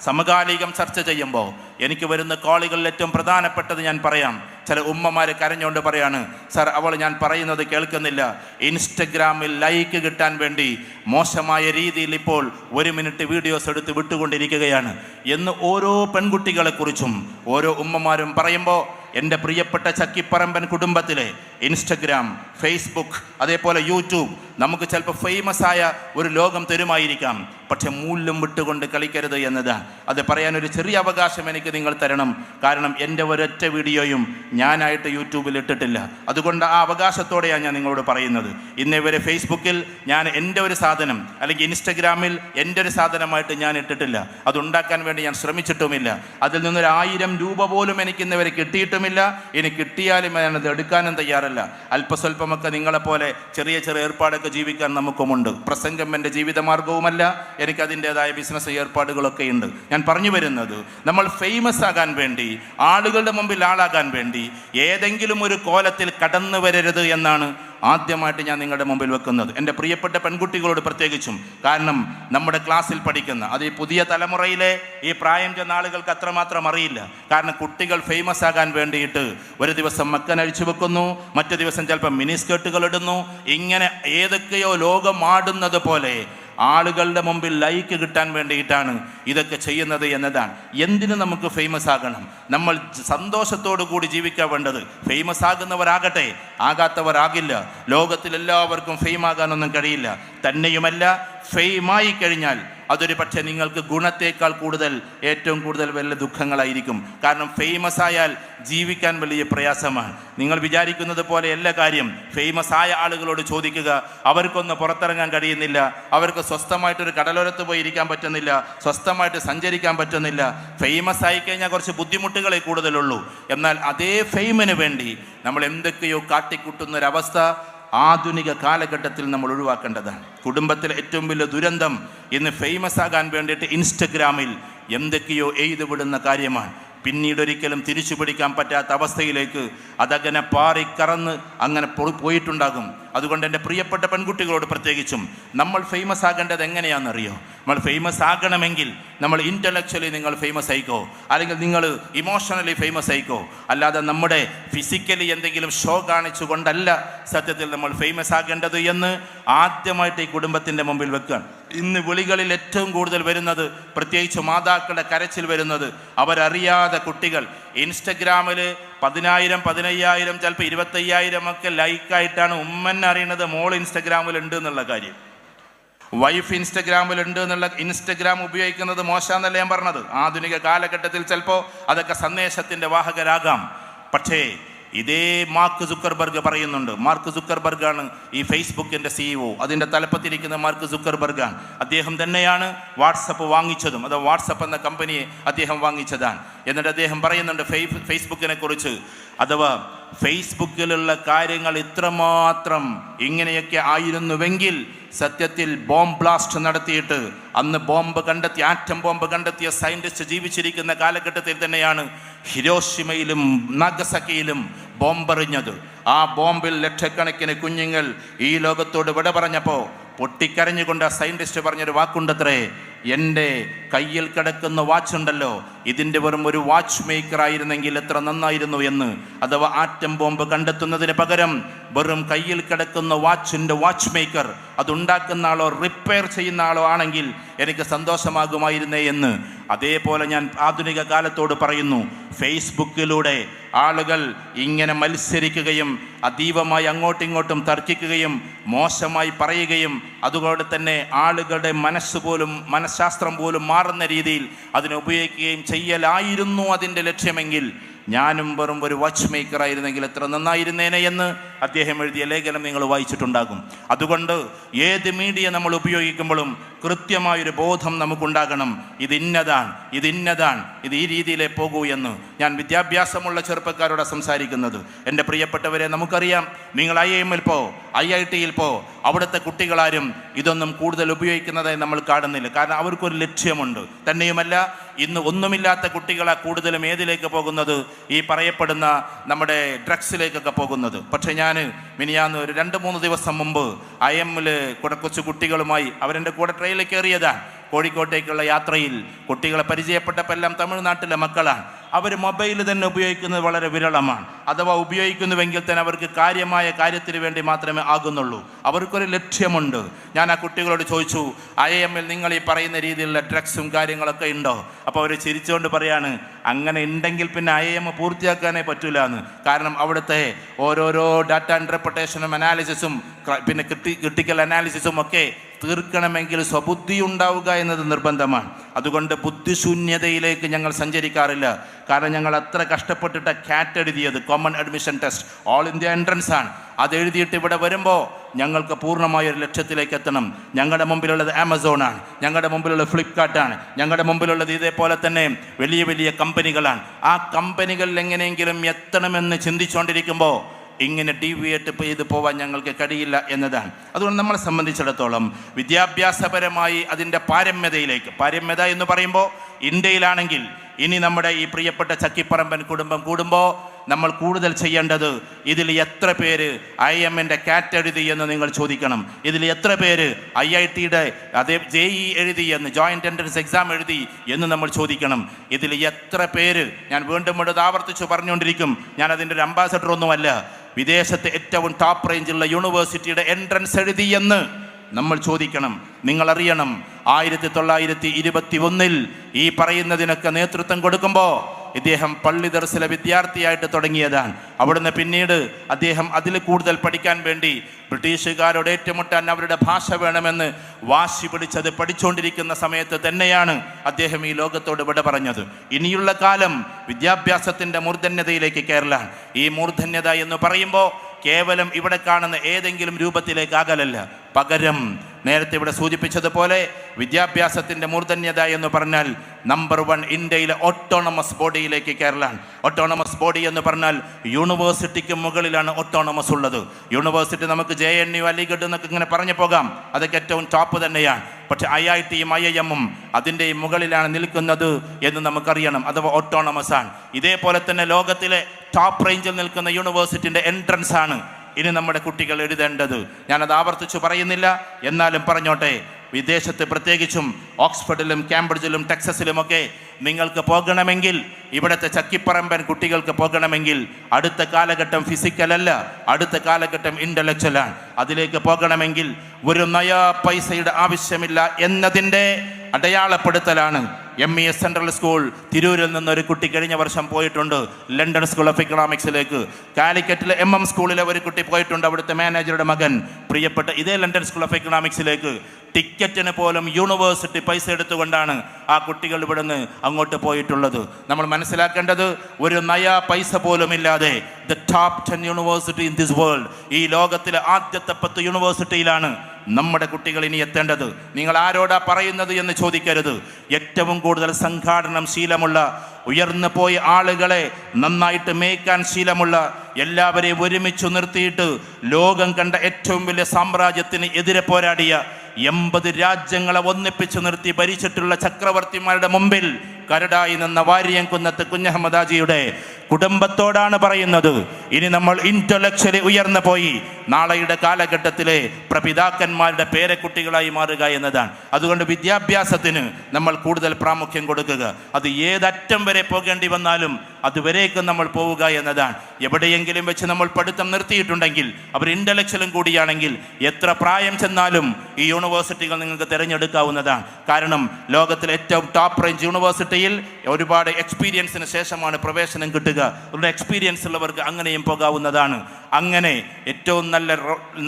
സമകാലികം ചർച്ച ചെയ്യുമ്പോൾ എനിക്ക് വരുന്ന കോളുകളിൽ ഏറ്റവും പ്രധാനപ്പെട്ടത് ഞാൻ പറയാം. ചില ഉമ്മമാർ കരഞ്ഞുകൊണ്ട് പറയാണ് സർ അവൾ ഞാൻ പറയുന്നത് കേൾക്കുന്നില്ല. ഇൻസ്റ്റഗ്രാമിൽ ലൈക്ക് കിട്ടാൻ വേണ്ടി മോശമായ രീതിയിൽ ഇപ്പോൾ ഒരു മിനിറ്റ് വീഡിയോസ് എടുത്ത് വിട്ടുകൊണ്ടിരിക്കുകയാണ്. എന്ന് ഓരോ പെൺകുട്ടികളെക്കുറിച്ചും ഓരോ ഉമ്മമാരും പറയുമ്പോൾ എന്റെ പ്രിയപ്പെട്ട ചക്കിപ്പറമ്പൻ കുടുംബത്തിലെ ഇൻസ്റ്റഗ്രാം ഫേസ്ബുക്ക് അതേപോലെ യൂട്യൂബ് നമുക്ക് ചിലപ്പോൾ ഫേമസ് ആയ ഒരു ലോകം തരുമായിരിക്കാം. പക്ഷെ മൂല്യം വിട്ടുകൊണ്ട് കളിക്കരുത് എന്നത്. അത് പറയാനൊരു ചെറിയ അവകാശം എനിക്ക് നിങ്ങൾ തരണം. കാരണം എന്റെ ഒരൊറ്റ വീഡിയോയും ഞാനായിട്ട് യൂട്യൂബിൽ ഇട്ടിട്ടില്ല. അതുകൊണ്ട് ആ അവകാശത്തോടെയാണ് ഞാൻ നിങ്ങളോട് പറയുന്നത്. ഇന്നേ വരെ ഫേസ്ബുക്കിൽ ഞാൻ എന്റെ ഒരു സാധനം അല്ലെങ്കിൽ ഇൻസ്റ്റഗ്രാമിൽ എന്റെ ഒരു സാധനമായിട്ട് ഞാൻ ഇട്ടിട്ടില്ല. അതുണ്ടാക്കാൻ വേണ്ടി ഞാൻ ശ്രമിച്ചിട്ടുമില്ല. അതിൽ നിന്നൊരു ആയിരം രൂപ പോലും എനിക്ക് ഇന്ന് വരെ കിട്ടിയിട്ടുമില്ല. ഇനി കിട്ടിയാലും ഞാനത് എടുക്കാനും തയ്യാറല്ല. അല്പസ്വല്പമൊക്കെ നിങ്ങളെപ്പോലെ ചെറിയ ചെറിയ ഏർപ്പാടൊക്കെ ജീവിക്കാൻ നമുക്കുമുണ്ട്. പ്രസംഗം എന്റെ ജീവിതമാർഗവുമല്ല എനിക്ക് അതിന്റെതായ ബിസിനസ് ഏർപ്പാടുകളൊക്കെ ഉണ്ട് ഞാൻ പറഞ്ഞു വരുന്നത് നമ്മൾ ഫേമസ് ആകാൻ വേണ്ടി ആളുകളുടെ മുമ്പിൽ ആളാകാൻ വേണ്ടി ഏതെങ്കിലും ഒരു കോലത്തിൽ കടന്നു വരരുത് എന്നാണ് ആദ്യമായിട്ട് ഞാൻ നിങ്ങളുടെ മുമ്പിൽ വെക്കുന്നത്. എന്റെ പ്രിയപ്പെട്ട പെൺകുട്ടികളോട് പ്രത്യേകിച്ചും. കാരണം നമ്മുടെ ക്ലാസ്സിൽ പഠിക്കുന്ന അത് ഈ പുതിയ തലമുറയിലെ ഈ പ്രായം ചെന്ന ആളുകൾക്ക് അത്രമാത്രം അറിയില്ല. കാരണം കുട്ടികൾ ഫേമസ് ആകാൻ വേണ്ടിയിട്ട് ഒരു ദിവസം മക്കൻ അഴിച്ചു വെക്കുന്നു മറ്റു ദിവസം ചിലപ്പോൾ മിനി സ്കേർട്ടുകൾ ഇടുന്നു. ഇങ്ങനെ ഏതൊക്കെയോ ലോകം ആടുന്നത് പോലെ ആളുകളുടെ മുമ്പിൽ ലൈക്ക് കിട്ടാൻ വേണ്ടിയിട്ടാണ് ഇതൊക്കെ ചെയ്യുന്നത് എന്നതാണ്. എന്തിനു നമുക്ക് ഫേമസ് ആകണം? നമ്മൾ സന്തോഷത്തോടു കൂടി ജീവിക്കാൻ വേണ്ടത് ഫേമസ് ആകുന്നവരാകട്ടെ. ആകാത്തവരാകില്ല. ലോകത്തിൽ എല്ലാവർക്കും ഫെയിം ആകാനൊന്നും കഴിയില്ല. തന്നെയുമല്ല ഫെയിമായി കഴിഞ്ഞാൽ അതൊരു പക്ഷേ നിങ്ങൾക്ക് ഗുണത്തേക്കാൾ കൂടുതൽ ഏറ്റവും കൂടുതൽ വലിയ ദുഃഖങ്ങളായിരിക്കും. കാരണം ഫേമസ് ആയാൽ ജീവിക്കാൻ വലിയ പ്രയാസമാണ്. നിങ്ങൾ വിചാരിക്കുന്നത് പോലെ എല്ലാ കാര്യം. ഫേമസ് ആയ ആളുകളോട് ചോദിക്കുക അവർക്കൊന്ന് പുറത്തിറങ്ങാൻ കഴിയുന്നില്ല. അവർക്ക് സ്വസ്ഥമായിട്ടൊരു കടലോരത്ത് പോയി ഇരിക്കാൻ പറ്റുന്നില്ല. സ്വസ്ഥമായിട്ട് സഞ്ചരിക്കാൻ പറ്റുന്നില്ല. ഫേമസ് ആയി കഴിഞ്ഞാൽ കുറച്ച് ബുദ്ധിമുട്ടുകളെ കൂടുതലുള്ളൂ. എന്നാൽ അതേ ഫെയിമിന് വേണ്ടി നമ്മൾ എന്തൊക്കെയോ കാട്ടിക്കൂട്ടുന്ന ഒരവസ്ഥ ആധുനിക കാലഘട്ടത്തിൽ നമ്മൾ ഒഴിവാക്കേണ്ടതാണ് കുടുംബത്തിലെ ഏറ്റവും വലിയ ദുരന്തം ഇന്ന് ഫേമസ് ആകാൻ വേണ്ടിയിട്ട് ഇൻസ്റ്റഗ്രാമിൽ എന്തൊക്കെയോ എഴുതുവിടുന്ന കാര്യമാണ്. പിന്നീട് ഒരിക്കലും തിരിച്ചു പിടിക്കാൻ പറ്റാത്ത അവസ്ഥയിലേക്ക് അതങ്ങനെ പാറിക്കറന്ന് അങ്ങനെ പോ- പോയിട്ടുണ്ടാകും. അതുകൊണ്ട് എന്റെ പ്രിയപ്പെട്ട പെൺകുട്ടികളോട് പ്രത്യേകിച്ചും നമ്മൾ ഫേമസ് ആകേണ്ടത് എങ്ങനെയാണെന്നറിയോ? നമ്മൾ ഫേമസ് ആകണമെങ്കിൽ നമ്മൾ ഇന്റലക്ച്വലി നിങ്ങൾ ഫേമസ് ആയിക്കോ? അല്ലെങ്കിൽ നിങ്ങൾ ഇമോഷണലി ഫേമസ് ആയിക്കോ? അല്ലാതെ നമ്മുടെ ഫിസിക്കലി എന്തെങ്കിലും ഷോ കാണിച്ചുകൊണ്ടല്ല സത്യത്തിൽ നമ്മൾ ഫേമസ് ആകേണ്ടത് എന്ന് ആദ്യമായിട്ട് ഈ കുടുംബത്തിന്റെ മുമ്പിൽ വെക്കുകയാണ് ഇന്ന് വിളികളിൽ ഏറ്റവും കൂടുതൽ വരുന്നത് പ്രത്യേകിച്ച് മാതാക്കളുടെ കരച്ചിൽ വരുന്നത് അവരറിയാതെ കുട്ടികൾ ഇൻസ്റ്റഗ്രാമിൽ പതിനായിരം പതിനയ്യായിരം ചിലപ്പോൾ ഇരുപത്തയ്യായിരം ഒക്കെ ലൈക്കായിട്ടാണ് ഉമ്മൻ അറിയണത് മോൾ ഇൻസ്റ്റഗ്രാമിൽ ഉണ്ട് എന്നുള്ള കാര്യം. വൈഫ് ഇൻസ്റ്റഗ്രാമിൽ ഉണ്ട് എന്നുള്ള ഇൻസ്റ്റഗ്രാം ഉപയോഗിക്കുന്നത് മോശമെന്നല്ല ഞാൻ പറഞ്ഞത്? ആധുനിക കാലഘട്ടത്തിൽ ചിലപ്പോൾ അതൊക്കെ സന്ദേശത്തിന്റെ വാഹകരാകാം. പക്ഷേ ഇതേ മാർക്ക് സുക്കർബർഗ് പറയുന്നുണ്ട്. മാർക്ക് സുക്കർബർഗാണ് ഈ ഫേസ്ബുക്കിന്റെ സിഇഒ അതിന്റെ തലപ്പത്തിരിക്കുന്ന മാർക്ക് സുക്കർബർഗാണ്. അദ്ദേഹം തന്നെയാണ് വാട്സപ്പ് വാങ്ങിച്ചതും. അത് വാട്സപ്പ് എന്ന കമ്പനിയെ അദ്ദേഹം വാങ്ങിച്ചതാണ്. എന്നിട്ട് അദ്ദേഹം പറയുന്നുണ്ട് ഫേസ്ബുക്കിനെ കുറിച്ച്. അഥവാ ഫേസ്ബുക്കിലുള്ള കാര്യങ്ങൾ ഇത്രമാത്രം ഇങ്ങനെയൊക്കെ ആയിരുന്നുവെങ്കിൽ സത്യത്തിൽ ബോംബ് ബ്ലാസ്റ്റ് നടത്തിയിട്ട് അന്ന് ബോംബ് കണ്ടെത്തി ആറ്റം ബോംബ് കണ്ടെത്തിയ സയന്റിസ്റ്റ് ജീവിച്ചിരിക്കുന്ന കാലഘട്ടത്തിൽ തന്നെയാണ് ഹിരോഷിമയിലും നഗസക്കയിലും ബോംബെറിഞ്ഞത്. ആ ബോംബിൽ ലക്ഷക്കണക്കിന് കുഞ്ഞുങ്ങൾ ഈ ലോകത്തോട് വിട പറഞ്ഞപ്പോൾ പൊട്ടിക്കരഞ്ഞുകൊണ്ട് ആ സയന്റിസ്റ്റ് പറഞ്ഞൊരു വാക്കുണ്ടത്രേ എന്റെ കയ്യിൽ കിടക്കുന്ന വാച്ച് ഉണ്ടല്ലോ. ഇതിന്റെ വെറും ഒരു വാച്ച് മേക്കർ ആയിരുന്നെങ്കിൽ എത്ര നന്നായിരുന്നു എന്ന്. അഥവാ ആറ്റം ബോംബ് കണ്ടെത്തുന്നതിന് പകരം വെറും കയ്യിൽ കിടക്കുന്ന വാച്ചിന്റെ വാച്ച് മേക്കർ അതുണ്ടാക്കുന്ന ആളോ റിപ്പയർ ചെയ്യുന്ന ആളോ ആണെങ്കിൽ എനിക്ക് സന്തോഷമാകുമായിരുന്നേ എന്ന്. അതേപോലെ ഞാൻ ആധുനിക കാലത്തോട് പറയുന്നു ഫേസ്ബുക്കിലൂടെ ആളുകൾ ഇങ്ങനെ മത്സരിക്കുകയും അതീവമായി അങ്ങോട്ടും ഇങ്ങോട്ടും തർക്കിക്കുകയും മോശമായി പറയുകയും അതുകൊണ്ട് തന്നെ ആളുകളുടെ മനസ്സ് പോലും മനഃശാസ്ത്രം പോലും മാറുന്ന രീതിയിൽ അതിനെ ഉപയോഗിക്കുകയും ചെയ്യലായിരുന്നു അതിന്റെ ലക്ഷ്യമെങ്കിൽ ഞാനും വെറും ഒരു വാച്ച് മേക്കർ ആയിരുന്നെങ്കിൽ എത്ര നന്നായിരുന്നേനെ എന്ന് അദ്ദേഹം എഴുതിയ ലേഖനം നിങ്ങൾ വായിച്ചിട്ടുണ്ടാകും. അതുകൊണ്ട് ഏത് മീഡിയ നമ്മൾ ഉപയോഗിക്കുമ്പോഴും കൃത്യമായൊരു ബോധം നമുക്കുണ്ടാകണം. ഇത് ഇന്നതാണ് ഇത് ഇന്നതാണ് ഇത് ഈ രീതിയിലേ പോകൂ എന്ന് ഞാൻ വിദ്യാഭ്യാസമുള്ള ചെറുപ്പക്കാരോട് സംസാരിക്കുന്നത്. എന്റെ പ്രിയപ്പെട്ടവരെ നമുക്കറിയാം നിങ്ങൾ ഐ എമ്മിൽ പോ ഐ ഐ ടിയിൽ പോ അവിടുത്തെ കുട്ടികളാരും ഇതൊന്നും കൂടുതൽ ഉപയോഗിക്കുന്നതായി നമ്മൾ കാണുന്നില്ല. കാരണം അവർക്കൊരു ലക്ഷ്യമുണ്ട്. തന്നെയുമല്ല ഇന്ന് ഒന്നുമില്ലാത്ത കുട്ടികളാണ് കൂടുതലും ഏതിലേക്ക് പോകുന്നത്? ഈ പറയപ്പെടുന്ന നമ്മുടെ ഡ്രഗ്സിലേക്കൊക്കെ പോകുന്നത്. പക്ഷേ ഞാൻ മിനിയാന്ന് ഒരു രണ്ട് മൂന്ന് ദിവസം മുമ്പ് ഐ എമ്മിൽ കൂടെ കൊച്ചു കുട്ടികളുമായി അവരെന്റെ കൂടെ ട്രെയിനിൽ കയറിയതാണ് കോഴിക്കോട്ടേക്കുള്ള യാത്രയിൽ കുട്ടികളെ പരിചയപ്പെട്ടപ്പോൾ എല്ലാം തമിഴ്നാട്ടിലെ മക്കളാണ് അവർ മൊബൈൽ തന്നെ ഉപയോഗിക്കുന്നത് വളരെ വിരളമാണ്. അഥവാ ഉപയോഗിക്കുന്നുവെങ്കിൽ തന്നെ അവർക്ക് കാര്യമായ കാര്യത്തിന് വേണ്ടി മാത്രമേ ആകുന്നുള്ളൂ. അവർക്കൊരു ലക്ഷ്യമുണ്ട്. ഞാൻ ആ കുട്ടികളോട് ചോദിച്ചു ഐ എമ്മിൽ നിങ്ങൾ ഈ പറയുന്ന രീതിയിലുള്ള ഡ്രഗ്സും കാര്യങ്ങളൊക്കെ ഉണ്ടോ? അപ്പോൾ അവർ ചിരിച്ചുകൊണ്ട് പറയാണ് അങ്ങനെ ഉണ്ടെങ്കിൽ പിന്നെ ഐ എം പൂർത്തിയാക്കാനേ പറ്റൂല എന്ന് കാരണം അവിടുത്തെ ഓരോരോ ഡാറ്റ ഇന്റർപ്രിട്ടേഷനും അനാലിസിസും പിന്നെ ക്രിട്ടി ക്രിട്ടിക്കൽ അനാലിസിസും ഒക്കെ തീർക്കണമെങ്കിൽ സ്വബുദ്ധി ഉണ്ടാവുക എന്നത് നിർബന്ധമാണ്. അതുകൊണ്ട് ബുദ്ധിശൂന്യതയിലേക്ക് ഞങ്ങൾ സഞ്ചരിക്കാറില്ല. കാരണം ഞങ്ങൾ അത്ര കഷ്ടപ്പെട്ടിട്ട് കാറ്റ് എഴുതിയത് common admission test all India entrance ആണ്. അത് എഴുതിയിട്ട് ഇവിടെ വരുമ്പോൾ ഞങ്ങൾക്ക് പൂർണമായ ഒരു ലക്ഷ്യത്തിലേക്ക് എത്തണം. ഞങ്ങളുടെ മുമ്പിലുള്ളത് ആമസോണാണ് ഞങ്ങളുടെ മുമ്പിലുള്ളത് ഫ്ലിപ്കാർട്ടാണ് ഞങ്ങളുടെ മുമ്പിലുള്ളത് ഇതേപോലെ തന്നെ വലിയ വലിയ കമ്പനികളാണ് ആ കമ്പനികളിൽ എങ്ങനെയെങ്കിലും എത്തണമെന്ന് ചിന്തിച്ചുകൊണ്ടിരിക്കുമ്പോൾ ഇങ്ങനെ ഡീവിയേറ്റ് ചെയ്ത് പോവാൻ ഞങ്ങൾക്ക് കഴിയില്ല എന്നതാണ്. അതുകൊണ്ട് നമ്മളെ സംബന്ധിച്ചിടത്തോളം വിദ്യാഭ്യാസപരമായി അതിന്റെ പാരമ്യതയിലേക്ക് പാരമ്യത എന്ന് പറയുമ്പോൾ ഇന്ത്യയിലാണെങ്കിൽ ഇനി നമ്മുടെ ഈ പ്രിയപ്പെട്ട ചക്കിപ്പറമ്പൻ കുടുംബം കൂടുമ്പോൾ നമ്മൾ കൂടുതൽ ചെയ്യേണ്ടത് ഇതിൽ എത്ര പേര് ഐ എമ്മിന്റെ കാറ്റ് എഴുതി എന്ന് നിങ്ങൾ ചോദിക്കണം. ഇതിൽ എത്ര പേര് ഐ ഐ ടിയുടെ അതേ ജെ ഇ എഴുതി എന്ന് ജോയിന്റ് എൻട്രൻസ് എക്സാം എഴുതി എന്ന് നമ്മൾ ചോദിക്കണം. ഇതിൽ എത്ര പേര് ഞാൻ വീണ്ടും വീണ്ടും ആവർത്തിച്ച് പറഞ്ഞുകൊണ്ടിരിക്കും. ഞാൻ അതിന്റെ ഒരു അംബാസഡർ ഒന്നുമല്ല. വിദേശത്തെ ഏറ്റവും ടോപ്പ് റേഞ്ചിലുള്ള യൂണിവേഴ്സിറ്റിയുടെ എൻട്രൻസ് എഴുതി എന്ന് നമ്മൾ ചോദിക്കണം. നിങ്ങൾ അറിയണം ആയിരത്തി തൊള്ളായിരത്തി ഇരുപത്തി ഒന്നിൽ ഈ പറയുന്നതിനൊക്കെ നേതൃത്വം കൊടുക്കുമ്പോൾ ഇദ്ദേഹം പള്ളി ദർശന വിദ്യാർത്ഥിയായിട്ട് തുടങ്ങിയതാണ്. അവിടുന്ന് പിന്നീട് അദ്ദേഹം അതിൽ കൂടുതൽ പഠിക്കാൻ വേണ്ടി ബ്രിട്ടീഷുകാരോട് ഏറ്റുമുട്ടാൻ അവരുടെ ഭാഷ വേണമെന്ന് വാശി പിടിച്ചത് പഠിച്ചുകൊണ്ടിരിക്കുന്ന സമയത്ത് തന്നെയാണ് അദ്ദേഹം ഈ ലോകത്തോട് വിട പറഞ്ഞത്. ഇനിയുള്ള കാലം വിദ്യാഭ്യാസത്തിന്റെ മൂർധന്യതയിലേക്ക് കയറലാണ്. ഈ മൂർധന്യത എന്ന് പറയുമ്പോൾ കേവലം ഇവിടെ കാണുന്ന ഏതെങ്കിലും രൂപത്തിലേക്ക് ആകലല്ല പകരം നേരത്തെ ഇവിടെ സൂചിപ്പിച്ചതുപോലെ വിദ്യാഭ്യാസത്തിന്റെ മൂർധന്യത എന്ന് പറഞ്ഞാൽ നമ്പർ വൺ ഇന്ത്യയിലെ ഓട്ടോണമസ് ബോഡിയിലേക്ക് കയറലാണ് ഓട്ടോണമസ് ബോഡി എന്ന് പറഞ്ഞാൽ യൂണിവേഴ്സിറ്റിക്ക് മുകളിലാണ് ഓട്ടോണമസ് ഉള്ളത്. യൂണിവേഴ്സിറ്റി നമുക്ക് ജെ എൻ യു അലിഗഡ് എന്നൊക്കെ ഇങ്ങനെ പറഞ്ഞു പോകാം. അതൊക്കെ ഏറ്റവും ടോപ്പ് തന്നെയാണ്. പക്ഷെ ഐ ഐ ടിയും ഐ ഐ എമ്മും അതിന്റെ മുകളിലാണ് നിൽക്കുന്നത് എന്ന് നമുക്കറിയണം. അഥവാ ഓട്ടോണമസ് ആണ്. ഇതേപോലെ തന്നെ ലോകത്തിലെ ടോപ്പ് റേഞ്ചിൽ നിൽക്കുന്ന യൂണിവേഴ്സിറ്റിന്റെ എൻട്രൻസ് ആണ്. ഇനി നമ്മുടെ കുട്ടികൾ എഴുതേണ്ടത് ഞാനത് ആവർത്തിച്ചു പറയുന്നില്ല. എന്നാലും പറഞ്ഞോട്ടെ വിദേശത്ത് പ്രത്യേകിച്ചും ഓക്സ്ഫോർഡിലും കാംബ്രിഡ്ജിലും ടെക്സസിലുമൊക്കെ നിങ്ങൾക്ക് പോകണമെങ്കിൽ ഇവിടുത്തെ ചക്കിപ്പറമ്പൻ കുട്ടികൾക്ക് പോകണമെങ്കിൽ അടുത്ത കാലഘട്ടം ഫിസിക്കലല്ല അടുത്ത കാലഘട്ടം ഇന്റലക്ച്വലാണ് അതിലേക്ക് പോകണമെങ്കിൽ ഒരു നയ പൈസയുടെ ആവശ്യമില്ല എന്നതിന്റെ അടയാളപ്പെടുത്തലാണ്. M E S central school തിരൂരിൽ നിന്ന് ഒരു കുട്ടി കഴിഞ്ഞ വർഷം പോയിട്ടുണ്ട്. ലണ്ടൻ സ്കൂൾ ഓഫ് ഇക്കണോമിക്സിലേക്ക് കാലിക്കറ്റിലെ എം എം സ്കൂളിലെ ഒരു കുട്ടി പോയിട്ടുണ്ട്. അവിടുത്തെ മാനേജറുടെ മകൻ. പ്രിയപ്പെട്ട ഇതേ ലണ്ടൻ സ്കൂൾ ഓഫ് ഇക്കണോമിക്സിലേക്ക് ടിക്കറ്റിന് പോലും യൂണിവേഴ്സിറ്റി പൈസ എടുത്തുകൊണ്ടാണ് ആ കുട്ടികൾ ഇവിടുന്ന് അങ്ങോട്ട് പോയിട്ടുള്ളത്. നമ്മൾ മനസ്സിലാക്കേണ്ടത് ഒരു നയ പൈസ പോലും ഇല്ലാതെ the top ten university in this world ഈ ലോകത്തിലെ ആദ്യത്തെ പത്ത് യൂണിവേഴ്സിറ്റിയിലാണ് നമ്മുടെ കുട്ടികൾ ഇനി എത്തേണ്ടത്? നിങ്ങൾ ആരോടാ പറയുന്നത് എന്ന് ചോദിക്കരുത്. ഏറ്റവും കൂടുതൽ സംഘാടനം ശീലമുള്ള ഉയർന്നു പോയ ആളുകളെ നന്നായിട്ട് മേയ്ക്കാൻ ശീലമുള്ള എല്ലാവരെയും ഒരുമിച്ച് നിർത്തിയിട്ട് ലോകം കണ്ട ഏറ്റവും വലിയ സാമ്രാജ്യത്തിന് എതിരെ പോരാടിയ എൺപത് രാജ്യങ്ങളെ ഒന്നിപ്പിച്ച് നിർത്തി ഭരിച്ചിട്ടുള്ള ചക്രവർത്തിമാരുടെ മുമ്പിൽ കരടായി നിന്ന വാര്യംകുന്നത്ത് കുഞ്ഞഹമ്മദാജിയുടെ കുടുംബത്തോടാണ് പറയുന്നത്. ഇനി നമ്മൾ ഇന്റലക്ച്വലി ഉയർന്നു പോയി. നാളെയുടെ കാലഘട്ടത്തിലെ പ്രപിതാക്കന്മാരുടെ പേരക്കുട്ടികളായി മാറുക എന്നതാണ്. അതുകൊണ്ട് വിദ്യാഭ്യാസത്തിന് നമ്മൾ കൂടുതൽ പ്രാമുഖ്യം കൊടുക്കുക. അത് ഏതറ്റം വരെ പോകേണ്ടി വന്നാലും അതുവരേക്കും നമ്മൾ പോവുക എന്നതാണ്. എവിടെയെങ്കിലും വെച്ച് നമ്മൾ പഠിത്തം നിർത്തിയിട്ടുണ്ടെങ്കിൽ അവർ ഇന്റലക്ച്വലും കൂടിയാണെങ്കിൽ എത്ര പ്രായം ചെന്നാലും ഈ യൂണിവേഴ്സിറ്റികൾ നിങ്ങൾക്ക് തിരഞ്ഞെടുക്കാവുന്നതാണ്. കാരണം ലോകത്തിലെ ഏറ്റവും ടോപ്പ് റേഞ്ച് യൂണിവേഴ്സിറ്റിയിൽ ഒരുപാട് എക്സ്പീരിയൻസിന് ശേഷമാണ് പ്രവേശനം കിട്ടുക. അവരുടെ എക്സ്പീരിയൻസ് ഉള്ളവർക്ക് അങ്ങനെയും പോകാവുന്നതാണ്. അങ്ങനെ ഏറ്റവും നല്ല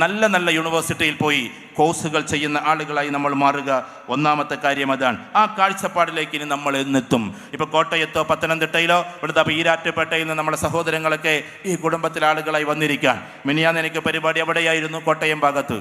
നല്ല നല്ല യൂണിവേഴ്സിറ്റിയിൽ പോയി കോഴ്സുകൾ ചെയ്യുന്ന ആളുകളായി നമ്മൾ മാറുക. ഒന്നാമത്തെ കാര്യം അതാണ്. ആ കാഴ്ചപ്പാടിലേക്ക് ഇനി നമ്മൾ എന്നെത്തും. ഇപ്പോൾ കോട്ടയത്തോ പത്തനംതിട്ടയിലോ ഇവിടുത്തെ ഈരാറ്റുപേട്ടയിൽ നിന്ന് നമ്മുടെ സഹോദരങ്ങളൊക്കെ ഈ കുടുംബത്തിലെ ആളുകളായി വന്നിരിക്കാൻ. മിനിയാന്ന് എനിക്ക് പരിപാടി എവിടെയായിരുന്നു കോട്ടയം ഭാഗത്ത്.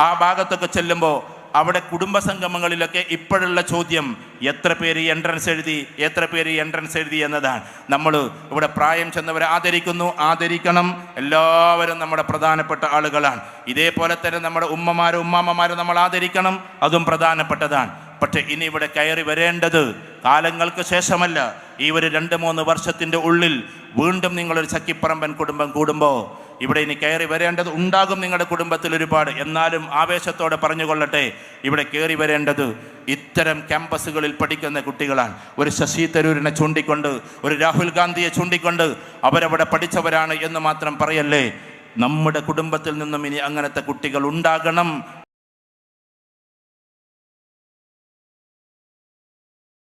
ആ ഭാഗത്തൊക്കെ ചെല്ലുമ്പോൾ അവിടെ കുടുംബ സംഗമങ്ങളിലൊക്കെ ഇപ്പോഴുള്ള ചോദ്യം എത്ര പേര് എൻട്രൻസ് എഴുതി എത്ര പേര് എൻട്രൻസ് എഴുതി എന്നതാണ്. നമ്മൾ ഇവിടെ പ്രായം ചെന്നവരെ ആദരിക്കുന്നു ആദരിക്കണം. എല്ലാവരും നമ്മുടെ പ്രധാനപ്പെട്ട ആളുകളാണ്. ഇതേപോലെ തന്നെ നമ്മുടെ ഉമ്മമാരും ഉമ്മാമ്മമാരും നമ്മൾ ആദരിക്കണം അതും പ്രധാനപ്പെട്ടതാണ്. പക്ഷെ ഇനി ഇവിടെ കയറി വരേണ്ടത് കാലങ്ങൾക്ക് ശേഷമല്ല. ഈ ഒരു രണ്ട് മൂന്ന് വർഷത്തിന്റെ ഉള്ളിൽ വീണ്ടും നിങ്ങളൊരു ചക്കിപ്പറമ്പൻ കുടുംബം കൂടുമ്പോൾ ഇവിടെ ഇനി കയറി വരേണ്ടത് ഉണ്ടാകും നിങ്ങളുടെ കുടുംബത്തിൽ ഒരുപാട്. എന്നാലും ആവേശത്തോടെ പറഞ്ഞുകൊള്ളട്ടെ ഇവിടെ കയറി വരേണ്ടത് ഇത്തരം ക്യാമ്പസുകളിൽ പഠിക്കുന്ന കുട്ടികളാണ്. ഒരു ശശി തരൂരിനെ ചൂണ്ടിക്കൊണ്ട് ഒരു രാഹുൽ ഗാന്ധിയെ ചൂണ്ടിക്കൊണ്ട് അവരവിടെ പഠിച്ചവരാണ് എന്ന് മാത്രം പറയല്ലേ? നമ്മുടെ കുടുംബത്തിൽ നിന്നും ഇനി അങ്ങനത്തെ കുട്ടികൾ ഉണ്ടാകണം.